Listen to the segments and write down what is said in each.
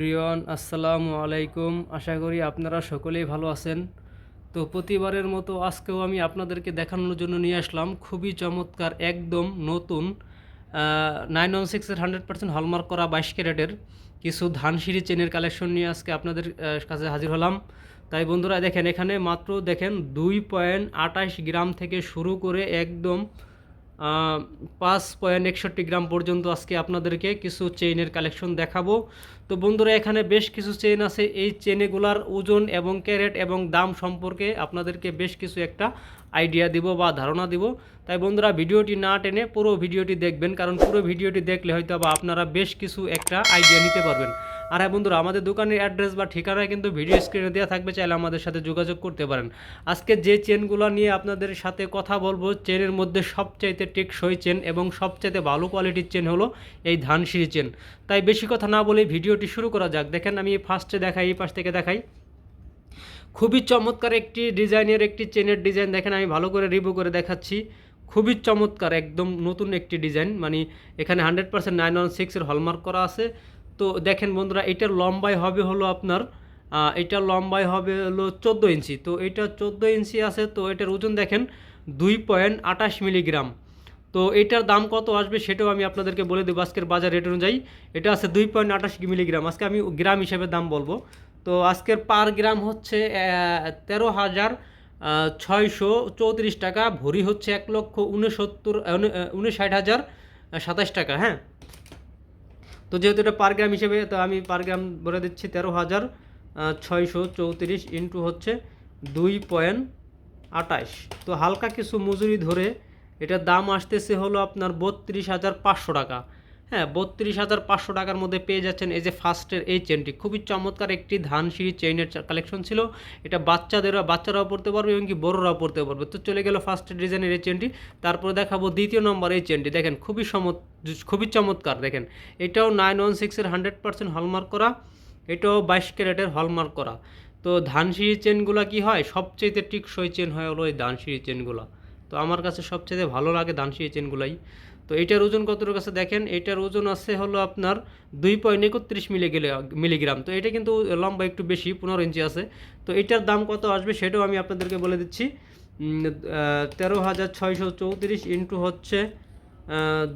প্রিয়ন, আসসালামু আলাইকুম। আশা করি আপনারা সকলেই ভালো আছেন। তো প্রতিবারের মতো আজকেও আমি আপনাদেরকে দেখানোর জন্য নিয়ে আসলাম। খুবই চমৎকার, একদম নতুন নাইন ওয়ান সিক্সের হান্ড্রেড পার্সেন্ট হলমার্ক করা বাইশ ক্যারেটের কিছু ধানসিঁড়ি চেনের কালেকশন নিয়ে আজকে আপনাদের কাছে হাজির হলাম। তাই বন্ধুরা দেখেন, এখানে মাত্র দেখেন দুই পয়েন্ট আঠাশ গ্রাম থেকে শুরু করে একদম পাঁচ পয়েন্ট একষট্টি গ্রাম পর্যন্ত আজকে আপনাদেরকে কিছু চেইনের কালেকশন দেখাবো। তো বন্ধুরা, এখানে বেশ কিছু চেইন আছে। এই চেনেগুলার ওজন এবং ক্যারেট এবং দাম সম্পর্কে আপনাদেরকে বেশ কিছু একটা আইডিয়া দিব বা ধারণা দিব। তাই বন্ধুরা, ভিডিওটি না টেনে পুরো ভিডিওটি দেখবেন, কারণ পুরো ভিডিওটি দেখলে হয়তো বা আপনারা বেশ কিছু একটা আইডিয়া নিতে পারবেন। আর হ্যাঁ বন্ধুরা, আমাদের দোকানের অ্যাড্রেস বা ঠিকানা কিন্তু ভিডিও স্ক্রিনে দেওয়া থাকবে, চাইলে আমাদের সাথে যোগাযোগ করতে পারেন। আজকে যে চেনগুলো নিয়ে আপনাদের সাথে কথা বলব চেনের মধ্যে সবচাইতে টেকসই চেন এবং সবচাইতে ভালো কোয়ালিটির চেন হলো এই ধানসিঁড়ি চেন তাই বেশি কথা না বলে ভিডিওটি শুরু করা যাক। দেখেন, আমি ফার্স্টে দেখাই, এই পাশ থেকে দেখাই। খুবই চমৎকার একটি ডিজাইনের একটি চেনের ডিজাইন দেখেন, আমি ভালো করে রিভিউ করে দেখাচ্ছি। খুবই চমৎকার, একদম নতুন একটি ডিজাইন। মানে এখানে হান্ড্রেড পার্সেন্ট নাইন ওয়ান সিক্সের হলমার্ক করা আছে। তো দেখেন বন্ধুরা, এটার লম্বাই হবে হলো আপনার এটার লম্বাই হবে হলো চোদ্দ ইঞ্চি। তো এটা চোদ্দ ইঞ্চি আছে, তো এটার ওজন দেখেন দুই পয়েন্ট আঠাশ মিলিগ্রাম। তো এটার দাম কত আসবে সেটাও আমি আপনাদেরকে বলে দেবো আজকের বাজার রেট অনুযায়ী। এটা আছে দুই পয়েন্ট আঠাশ মিলিগ্রাম। আজকে আমি গ্রাম হিসেবে দাম বলব। তো আজকের পার গ্রাম হচ্ছে তেরো হাজার ছয়শো চৌত্রিশ টাকা। ভরি হচ্ছে এক লক্ষ উনসত্তর উনষাট হাজার সাতাশ টাকা হ্যাঁ? তো যেহেতু এটা পার গ্রাম হিসেবে, তো আমি পার গ্রাম বলে দিচ্ছি তেরো হাজার ছয়শো চৌত্রিশ ইন্টু হচ্ছে দুই পয়েন্ট আটাইশ। তো হালকা কিছু মজুরি ধরে এটার দাম আসতেছে হলো আপনার বত্রিশ হাজার পাঁচশো টাকা। হ্যাঁ বত্রিশ হাজার পাঁচশো টাকার মধ্যে পেয়ে যাচ্ছেন এই যে ফার্স্টের এই চেনটি। খুবই চমৎকার একটি ধানসিঁড়ি চেইনের কালেকশন ছিল। এটা বাচ্চাদেরও, বাচ্চারাও পড়তে পারবে এবং কি বড়রাও পড়তে পারবে। তো চলে গেল ফার্স্টের ডিজাইনের এই চেনটি। তারপরে দেখাবো দ্বিতীয় নম্বর এই চেনটি। দেখেন, খুবই সমত খুবই চমৎকার। দেখেন, এটাও নাইন ওয়ান সিক্সের হান্ড্রেড পার্সেন্ট হলমার্ক করা। এটাও বাইশ ক্যারেটের হলমার্ক করা। তো ধানসিঁড়ি চেনগুলো কি হয়? সবচেয়ে টিকসই চেন হয় হলো এই ধানসিঁড়ি চেনগুলো। তো আমার কাছে সবচেয়ে ভালো লাগে ধানসিঁড়ি চেনগুলাই। তো এটার ওজন কতটুকু কাছে দেখেন এটার ওজন আছে হলো আপনার দুই পয়েন্ট একত্রিশ মিলিগ্রাম। তো এটা কিন্তু লম্বা একটু বেশি, পনেরো ইঞ্চি আছে। তো এটার দাম কত আসবে সেটাও আমি আপনাদেরকে বলে দিচ্ছি। তেরো হাজার ছয়শো চৌত্রিশ ইন্টু হচ্ছে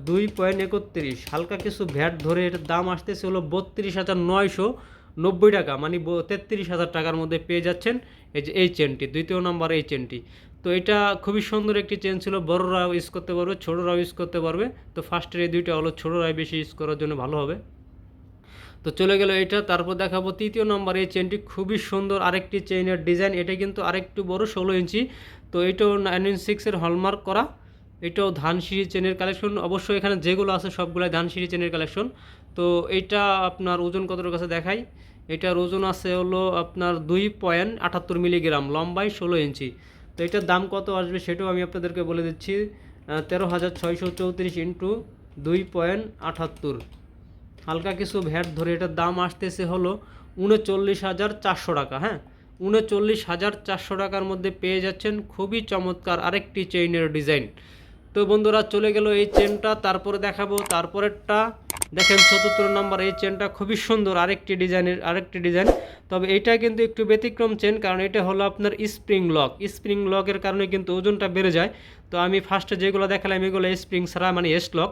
দুই পয়েন্ট একত্রিশ। হালকা কিছু ভ্যাট ধরে এটার দাম আসতেছে হলো বত্রিশ হাজার নয়শো নব্বই টাকা মানে তেত্রিশ হাজার টাকার মধ্যে পেয়ে যাচ্ছেন এই যে এই চেনটি, দ্বিতীয় নম্বর এই চেনটি। তো এটা খুবই সুন্দর একটি চেন ছিল। বড়রাও ইউজ করতে পারবে, ছোটরাও ইউজ করতে পারবে। তো ফার্স্টের এই দুইটা হলো, ছোটরাই বেশি ইউজ করার জন্য ভালো হবে। তো চলে গেল এটা, তারপর দেখাবো তৃতীয় নম্বর এই চেনটি খুবই সুন্দর আরেকটি চেইনের ডিজাইন এটা কিন্তু আরেকটু বড়, ষোলো ইঞ্চি। তো এটাও নাইন ইঞ্চ সিক্সের হলমার্ক করা। এটাও ধানসিঁড়ি চেনের কালেকশন অবশ্যই এখানে যেগুলো আছে সবগুলাই ধানসিঁড়ি চেনের কালেকশন তো এটা আপনার ওজন কতটুকু কাছে দেখাই? এটার ওজন আছে হলো আপনার দুই পয়েন্ট আটাত্তর মিলিগ্রাম লম্বায় ষোলো ইঞ্চি। তো এটার দাম কত আসবে সেটাও আমি আপনাদেরকে বলে দিচ্ছি তেরো হাজার ছয়শো চৌত্রিশ ইন্টু দুই পয়েন্ট আটাত্তর। হালকা কিছু ভ্যাট ধরে এটার দাম আসতেছে হলো উনচল্লিশ হাজার চারশো টাকা হ্যাঁ? উনচল্লিশ হাজার চারশো টাকার মধ্যে পেয়ে যাচ্ছেন খুবই চমৎকার আরেকটি চেইনের ডিজাইন তো বন্ধুরা চলে গেল এই চেনটা তারপরে দেখাবো, তারপরেরটা। দেখেন চতুর্থ নম্বর এই চেনটা খুবই সুন্দর, আরেকটি ডিজাইনের, আরেকটি ডিজাইন। তবে এটা কিন্তু একটু ব্যতিক্রম চেন কারণ এটা হলো আপনার স্প্রিং লক স্প্রিং লকের কারণে কিন্তু ওজনটা বেড়ে যায়। তো আমি ফার্স্টে যেগুলো দেখালাম, এগুলো স্প্রিং ছাড়া মানে এস লক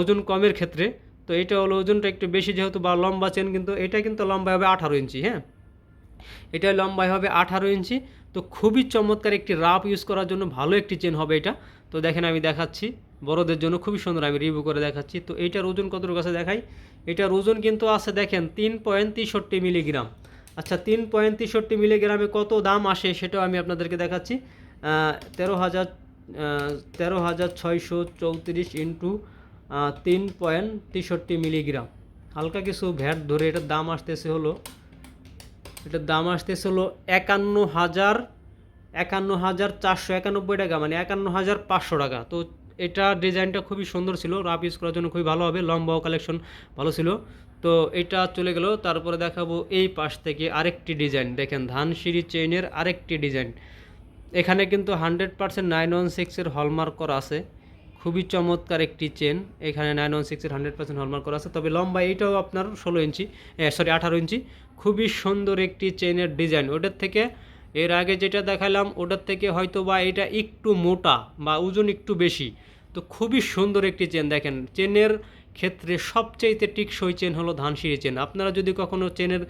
ওজন কমের ক্ষেত্রে। তো এটা হলো ওজনটা একটু বেশি যেহেতু বা লম্বা চেন কিন্তু এটা কিন্তু লম্বা হবে আঠারো ইঞ্চি হ্যাঁ? এটা লম্বায় হবে আঠারো ইঞ্চি। তো খুবই চমৎকার একটি রাফ ইউজ করার জন্য ভালো একটি চেন হবে এটা। তো দেখেন আমি দেখাচ্ছি, বড়দের জন্য খুবই সুন্দর আমি রিভিউ করে দেখাচ্ছি। তো এইটার ওজন কতটুকু কাছে দেখাই? এটার ওজন কিন্তু আছে দেখেন তিন পয়েন্ট তেষট্টি মিলিগ্রাম আচ্ছা তিন পয়েন্ট তেষট্টি মিলিগ্রামে কত দাম আসে সেটাও আমি আপনাদেরকে দেখাচ্ছি। তেরো হাজার তেরো হাজার ছয়শো চৌত্রিশ ইন্টু তিন পয়েন্ট তেষট্টি মিলিগ্রাম হালকা কিছু ভ্যাট ধরে এটার দাম আসতেছে হলো এটার দাম আসতেছে হলো একান্ন হাজার একান্ন হাজার চারশো একানব্বই টাকা মানে একান্ন হাজার পাঁচশো টাকা। তো এটা ডিজাইনটা খুবই সুন্দর ছিল, রাফ ইউজ করার জন্য খুবই ভালো হবে, লম্বাও কালেকশন ভালো ছিল। তো এটা চলে গেল, তারপরে দেখাবো এই পাশ থেকে আরেকটি ডিজাইন, দেখেন ধানসিঁড়ি চেইনের আরেকটি ডিজাইন। এখানে কিন্তু হান্ড্রেড পার্সেন্ট নাইন ওয়ান সিক্সের হলমার্ক করা আছে। খুবই চমৎকার একটি চেন এখানে নাইন ওয়ান সিক্সের হান্ড্রেড পার্সেন্ট হলমার্ক করা আছে। তবে লম্বা এইটাও আপনার ষোলো ইঞ্চি সরি আঠারো ইঞ্চি। খুবই সুন্দর একটি চেনের ডিজাইন ওটার থেকে এর আগে যেটা দেখালাম, ওটার থেকে হয়তো বা এটা একটু মোটা বা ওজন একটু বেশি। তো খুবই সুন্দর একটি চেন দেখেন চেনের ক্ষেত্রে সবচাইতে টিকসই চেন হলো ধানসিঁড়ি চেন। আপনারা যদি কখনও চেনের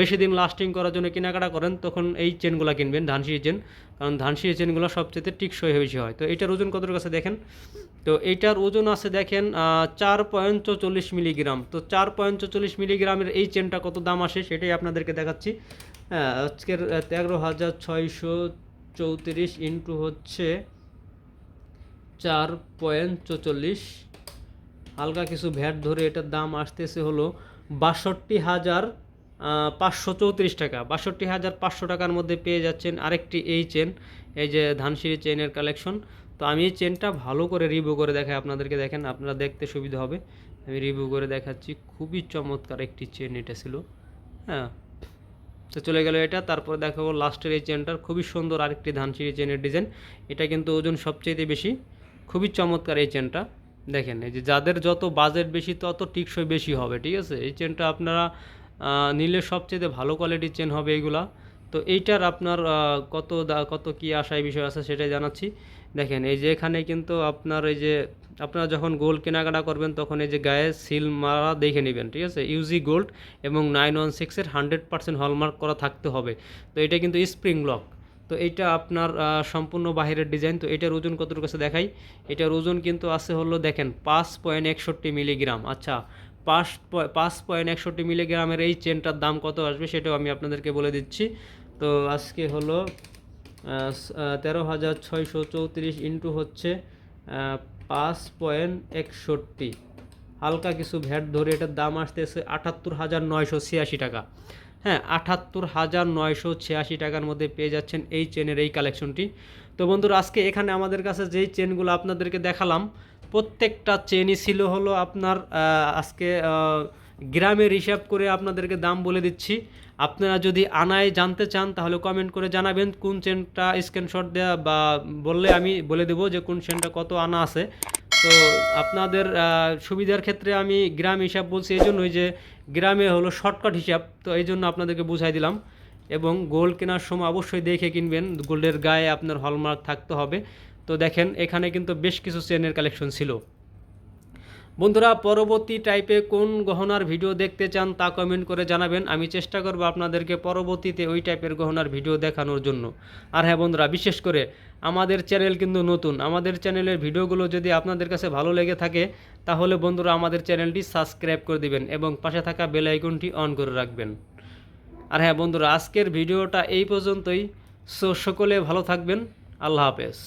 বেশি দিন লাস্টিং করার জন্য কেনাকাটা করেন, তখন এই চেনগুলো কিনবেন, ধানসিঁড়ি চেন। কারণ ধানসিঁড়ি চেনগুলো সবচাইতে টিকসই বেশি হয়। তো এটার ওজন কত কাছে দেখেন? তো এইটার ওজন আছে দেখেন চার পয়েন্ট চল্লিশ মিলিগ্রাম। তো চার পয়েন্ট চল্লিশ মিলিগ্রামের এই চেনটা কত দাম আসে সেটাই আপনাদেরকে দেখাচ্ছি। হ্যাঁ আজকের তেরো হাজার ছয়শো চৌত্রিশ ইন্টু হচ্ছে চার পয়েন্ট চৌচল্লিশ হালকা কিছু ভ্যাট ধরে এটার দাম আসতেছে হলো বাষট্টি হাজার পাঁচশো চৌত্রিশ টাকা। বাষট্টি হাজার পাঁচশো টাকার মধ্যে পেয়ে যাচ্ছেন আরেকটি এই চেন, এই যে ধানসিঁড়ি চেনের কালেকশন তো আমি এই চেনটা ভালো করে রিভিউ করে দেখাই, আপনাদেরকে দেখেন, আপনারা দেখতে সুবিধা হবে। আমি রিভিউ করে দেখাচ্ছি, খুবই চমৎকার একটি চেন এটা ছিল। হ্যাঁ তো চলে গেল এটা, তারপর দেখাবো লাস্টের এই চেনটার, খুবই সুন্দর আরেকটি ধানসিঁড়ি চেনের ডিজাইন। এটা কিন্তু ওজন সবচেয়ে বেশি, খুবই চমৎকার এই চেনটা। দেখেন, এই যে যাদের যত বাজেট বেশি, তত টিকসই বেশি হবে, ঠিক আছে? এই চেনটা আপনারা নিলে সবচেয়ে ভালো কোয়ালিটির চেন হবে এইগুলা। তো এইটার আপনার কত কত কি আশায় বিষয় আছে সেটাই জানাচ্ছি। দেখেন, এই যে এখানে কিন্তু আপনার এই যে, আপনারা যখন গোল্ড কেনাকাটা করবেন, তখন এই যে গায়ে সিল মারা দেখে নেবেন, ঠিক আছে? ইউজি গোল্ড এবং নাইন ওয়ান সিক্সের হান্ড্রেড পার্সেন্ট হলমার্ক করা থাকতে হবে। তো এটা কিন্তু স্প্রিং লক তো এইটা আপনার সম্পূর্ণ বাহিরের ডিজাইন তো এটার ওজন কতটুকু আছে দেখাই। এটার ওজন কিন্তু আছে হলো দেখেন পাঁচ পয়েন্ট একষট্টি মিলিগ্রাম। আচ্ছা পাঁচ পাঁচ পয়েন্ট একষট্টি মিলিগ্রামের এই চেনটার দাম কত আসবে সেটাও আমি আপনাদেরকে বলে দিচ্ছি। তো আজকে হলো তেরো হাজার ছয়শো চৌত্রিশ ইন্টু হচ্ছে পাঁচ পয়েন্ট একষট্টি। হালকা কিছু ভ্যাট ধরে এটার দাম আসতেছে আটাত্তর হাজার নয়শো ছিয়াশি টাকা। হ্যাঁ আটাত্তর হাজার নয়শো ছিয়াশি টাকার মধ্যে পেয়ে যাচ্ছেন এই চেনের এই কালেকশনটি। তো বন্ধুরা, আজকে এখানে আমাদের কাছে যেই চেনগুলো আপনাদেরকে দেখালাম, প্রত্যেকটা চেনই ছিল হলো আপনার আজকে গ্রামের হিসাব করে আপনাদেরকে দাম বলে দিচ্ছি। আপনারা যদি আনায় জানতে চান, তাহলে কমেন্ট করে জানাবেন কোন চেনটা স্ক্রিনশট দেওয়া বা বললে আমি বলে দেবো যে কোন চেনটা কত আনা আছে। তো আপনাদের সুবিধার ক্ষেত্রে আমি গ্রাম হিসাব বলছি, এই জন্যই যে গ্রামে হলো শর্টকাট হিসাব, তো এই জন্য আপনাদেরকে বুঝাই দিলাম। এবং গোল্ড কেনার সময় অবশ্যই দেখে কিনবেন, গোল্ডের গায়ে আপনার হলমার্ক থাকতে হবে। তো দেখেন, এখানে কিন্তু বেশ কিছু চেনের কালেকশন ছিল। বন্ধুরা, পরবর্তী টাইপে কোন গহনার ভিডিও দেখতে চান তা কমেন্ট করে জানাবেন। আমি চেষ্টা করব আপনাদেরকে পরবর্তীতে ওই টাইপের গহনার ভিডিও দেখানোর জন্য। আর হ্যাঁ বন্ধুরা, বিশেষ করে আমাদের চ্যানেল কিন্তু নতুন। আমাদের চ্যানেলের ভিডিওগুলো যদি আপনাদের কাছে ভালো লেগে থাকে, তাহলে বন্ধুরা আমাদের চ্যানেলটি সাবস্ক্রাইব করে দিবেন এবং পাশে থাকা বেল আইকনটি অন করে রাখবেন। আর হ্যাঁ বন্ধুরা, আজকের ভিডিওটা এই পর্যন্তই। সো সকলে ভালো থাকবেন। আল্লাহ হাফেজ।